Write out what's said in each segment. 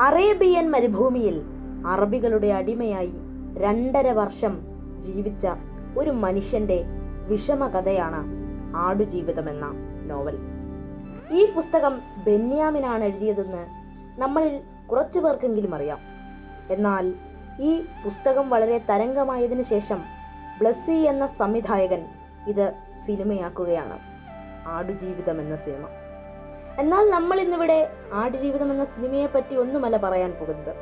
Arabian മരുഭൂമിയിൽ അറബികളുടെ അടിമയായി രണ്ടര വർഷം ജീവിച്ച ഒരു മനുഷ്യന്റെ വിഷമകഥയാണ് ആടുജീവിതമെന്ന നോവൽ. ഈ പുസ്തകം ബെന്യാമിനാണ് എഴുതിയതെന്ന് നമ്മളിൽ കുറച്ചു പേർക്കെങ്കിലും അറിയാം. എന്നാൽ ഈ പുസ്തകം വളരെ തരംഗമായതിനു ശേഷം ബ്ലസ്സി എന്ന സംവിധായകൻ ഇത് സിനിമയാക്കുകയാണ്. ആടുജീവിതം എന്ന സിനിമ. എന്നാൽ നമ്മൾ ഇന്നിവിടെ ആടുജീവിതം എന്ന സിനിമയെ പറ്റി ഒന്നുമല്ല പറയാൻ പോകുന്നത്.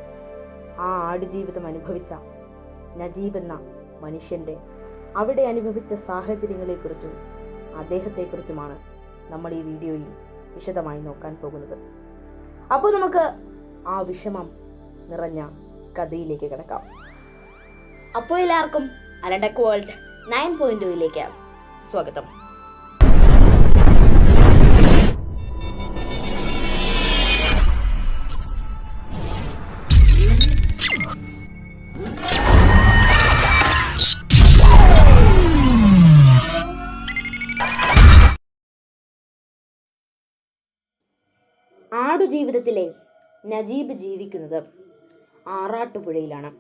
ആ ആടുജീവിതം അനുഭവിച്ച നജീബ് എന്ന മനുഷ്യന്റെ അവിടെ അനുഭവിച്ച സാഹചര്യങ്ങളെക്കുറിച്ചും അദ്ദേഹത്തെക്കുറിച്ചുമാണ് നമ്മൾ ഈ വീഡിയോയിൽ വിശദമായി നോക്കാൻ പോകുന്നത്. അപ്പോൾ നമുക്ക് ആ വിഷമം നിറഞ്ഞ കഥയിലേക്ക് കിടക്കാം. അപ്പോൾ എല്ലാവർക്കും അലണ്ടക് വേൾഡ് നയൻ പോയിന്റ് സ്വാഗതം. ആടുജീവിതത്തിലെ നജീബ് ജീവിക്കുന്നത് ആറാട്ടുപുഴയിലാണ്.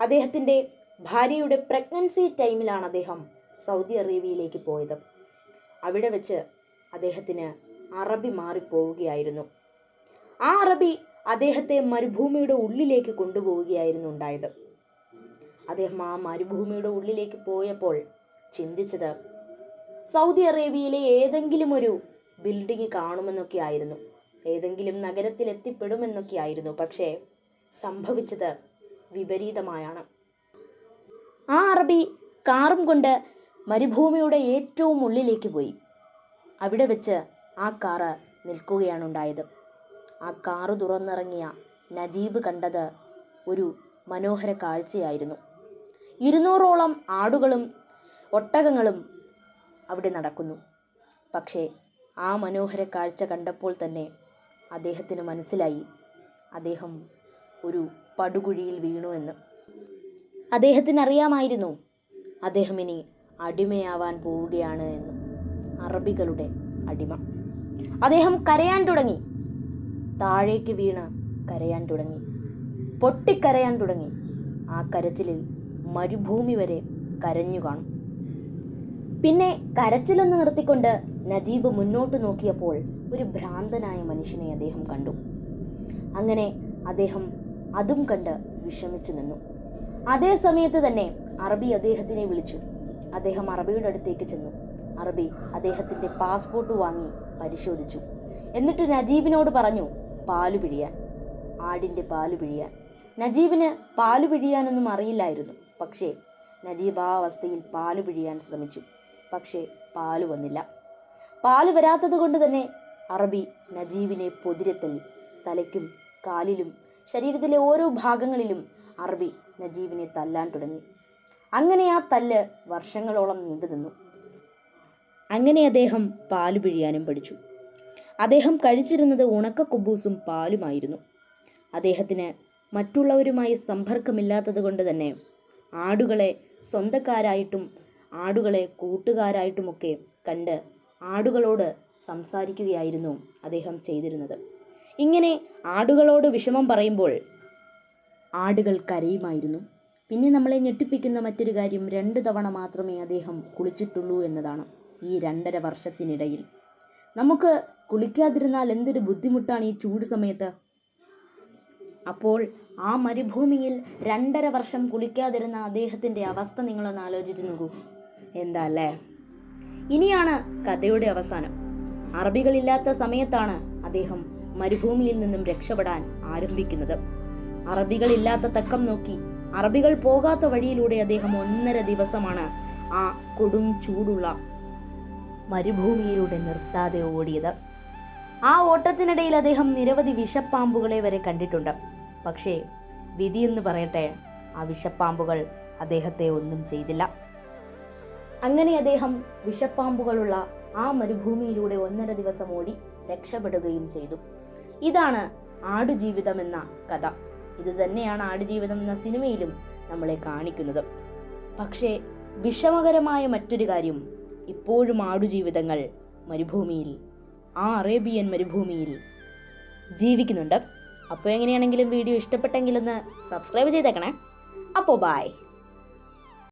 അദ്ദേഹത്തിന്റെ ഭാര്യയുടെ പ്രഗ്നൻസി ടൈമിലാണ് അദ്ദേഹം സൗദി അറേബ്യയിലേക്ക് പോയത്. അവിടെ വെച്ച് അദ്ദേഹത്തിന് അറബി മാറിപ്പോവുകയായിരുന്നു. ആ അറബി അദ്ദേഹത്തെ മരുഭൂമിയുടെ ഉള്ളിലേക്ക് കൊണ്ടുപോവുകയായിരുന്നു ഉണ്ടായത്. അദ്ദേഹം ആ മരുഭൂമിയുടെ ഉള്ളിലേക്ക് പോയപ്പോൾ ചിന്തിച്ചത് സൗദി അറേബ്യയിലെ ഏതെങ്കിലും ഒരു ബിൽഡിംഗ് കാണുമെന്നൊക്കെ ആയിരുന്നു ഏതെങ്കിലും നഗരത്തിൽ എത്തിപ്പെടുമെന്നൊക്കെ ആയിരുന്നു പക്ഷേ സംഭവിച്ചത് വിപരീതമായാണ്. ആ അറബി കാറും കൊണ്ട് മരുഭൂമിയുടെ ഏറ്റവും ഉള്ളിലേക്ക് പോയി. അവിടെ വെച്ച് ആ കാറ് നിൽക്കുകയാണ് ഉണ്ടായത് ആ കാറ് തുറന്നിറങ്ങിയ നജീബ് കണ്ടത് ഒരു മനോഹര കാഴ്ചയായിരുന്നു. ഇരുന്നൂറോളം ആടുകളും ഒട്ടകങ്ങളും അവിടെ നടക്കുന്നു. പക്ഷേ ആ മനോഹര കാഴ്ച കണ്ടപ്പോൾ തന്നെ അദ്ദേഹത്തിന് മനസ്സിലായി. അദ്ദേഹം ഒരു പടുകുഴിയിൽ വീണു എന്ന്. അദ്ദേഹത്തിന് അറിയാമായിരുന്നു അദ്ദേഹം ഇനി അടിമയാവാൻ പോവുകയാണ് എന്ന്. അറബികളുടെ അടിമ. അദ്ദേഹം കരയാൻ തുടങ്ങി. താഴേക്ക് വീണ് കരയാൻ തുടങ്ങി. പൊട്ടിക്കരയാൻ തുടങ്ങി. ആ കരച്ചിലിൽ മരുഭൂമി വരെ കരഞ്ഞു കാണും. പിന്നെ കരച്ചിലൊന്ന് നിർത്തിക്കൊണ്ട് നജീബ് മുന്നോട്ട് നോക്കിയപ്പോൾ ഒരു ഭ്രാന്തനായ മനുഷ്യനെ അദ്ദേഹം കണ്ടു. അങ്ങനെ അദ്ദേഹം അതും കണ്ട് വിഷമിച്ചു നിന്നു. അതേ സമയത്ത് തന്നെ അറബി അദ്ദേഹത്തിനെ വിളിച്ചു. അദ്ദേഹം അറബിയുടെ അടുത്തേക്ക് ചെന്നു. അറബി അദ്ദേഹത്തിന്റെ പാസ്പോർട്ട് വാങ്ങി പരിശോധിച്ചു. എന്നിട്ട് നജീബിനോട് പറഞ്ഞു പാൽ പിഴിയാൻ ആടിന്റെ പാൽ പിഴിയാൻ. നജീബിന് പാൽ പിഴിയാനൊന്നും അറിയില്ലായിരുന്നു. പക്ഷേ നജീബ് ആ അവസ്ഥയിൽ പാൽ പിഴിയാൻ ശ്രമിച്ചു. പക്ഷേ പാൽ വന്നില്ല. പാൽ വരാത്തത് കൊണ്ട് തന്നെ അറബി നജീബിനെ പൊതിരെത്തല്ലി തലയ്ക്കും കാലിലും ശരീരത്തിലെ ഓരോ ഭാഗങ്ങളിലും അറബി നജീവിനെ തല്ലാൻ തുടങ്ങി. അങ്ങനെ ആ തല്ല് വർഷങ്ങളോളം നീണ്ടു നിന്നു. അങ്ങനെ അദ്ദേഹം പാൽ പിഴിയാനും പഠിച്ചു. അദ്ദേഹം കഴിച്ചിരുന്നത് ഉണക്ക കുബൂസും പാലുമായിരുന്നു. അദ്ദേഹത്തിന് മറ്റുള്ളവരുമായി സമ്പർക്കമില്ലാത്തത് കൊണ്ട് തന്നെ ആടുകളെ സ്വന്തക്കാരായിട്ടും ആടുകളെ കൂട്ടുകാരായിട്ടുമൊക്കെ കണ്ട് ആടുകളോട് സംസാരിക്കുകയായിരുന്നു അദ്ദേഹം ചെയ്തിരുന്നത്. ഇങ്ങനെ ആടുകളോട് വിഷമം പറയുമ്പോൾ ആടുകൾ കരയുമായിരുന്നു. പിന്നെ നമ്മളെ ഞെട്ടിപ്പിക്കുന്ന മറ്റൊരു കാര്യം രണ്ട് തവണ മാത്രമേ അദ്ദേഹം കുളിച്ചിട്ടുള്ളൂ എന്നതാണ് ഈ രണ്ടര വർഷത്തിനിടയിൽ. നമുക്ക് കുളിക്കാതിരുന്നാൽ എന്തൊരു ബുദ്ധിമുട്ടാണ് ഈ ചൂട് സമയത്ത്? അപ്പോൾ ആ മരുഭൂമിയിൽ രണ്ടര വർഷം കുളിക്കാതിരുന്ന അദ്ദേഹത്തിന്റെ അവസ്ഥ നിങ്ങളൊന്ന് ആലോചിച്ച് നോക്കൂ. എന്താ അല്ലേ? ഇനിയാണ് കഥയുടെ അവസാനം. അറബികളില്ലാത്ത സമയത്താണ് അദ്ദേഹം മരുഭൂമിയിൽ നിന്നും രക്ഷപ്പെടാൻ ആരംഭിക്കുന്നത്. അറബികളില്ലാത്ത തക്കം നോക്കി അറബികൾ പോകാത്ത വഴിയിലൂടെ അദ്ദേഹം ഒന്നര ദിവസമാണ് ആ കൊടും ചൂടുള്ള മരുഭൂമിയിലൂടെ നിർത്താതെ ഓടിയത്. ആ ഓട്ടത്തിനിടയിൽ അദ്ദേഹം നിരവധി വിഷപ്പാമ്പുകളെ വരെ കണ്ടിട്ടുണ്ട്. പക്ഷേ വിധിയെന്ന് പറയട്ടെ ആ വിഷപ്പാമ്പുകൾ അദ്ദേഹത്തെ ഒന്നും ചെയ്തില്ല. അങ്ങനെ അദ്ദേഹം വിഷപ്പാമ്പുകളുള്ള ആ മരുഭൂമിയിലൂടെ ഒന്നര ദിവസം ഓടി രക്ഷപ്പെടുകയും ചെയ്തു. ഇതാണ് ആടുജീവിതം എന്ന കഥ. ഇത് തന്നെയാണ് ആടുജീവിതം എന്ന സിനിമയിലും നമ്മളെ കാണിക്കുന്നത്. പക്ഷേ വിഷമകരമായ മറ്റൊരു കാര്യം. ഇപ്പോഴും ആടുജീവിതങ്ങൾ മരുഭൂമിയിൽ ആ അറേബ്യൻ മരുഭൂമിയിൽ ജീവിക്കുന്നുണ്ട്. അപ്പോൾ എങ്ങനെയാണെങ്കിലും വീഡിയോ ഇഷ്ടപ്പെട്ടെങ്കിലൊന്ന് സബ്സ്ക്രൈബ് ചെയ്തേക്കണേ. അപ്പോൾ ബായ്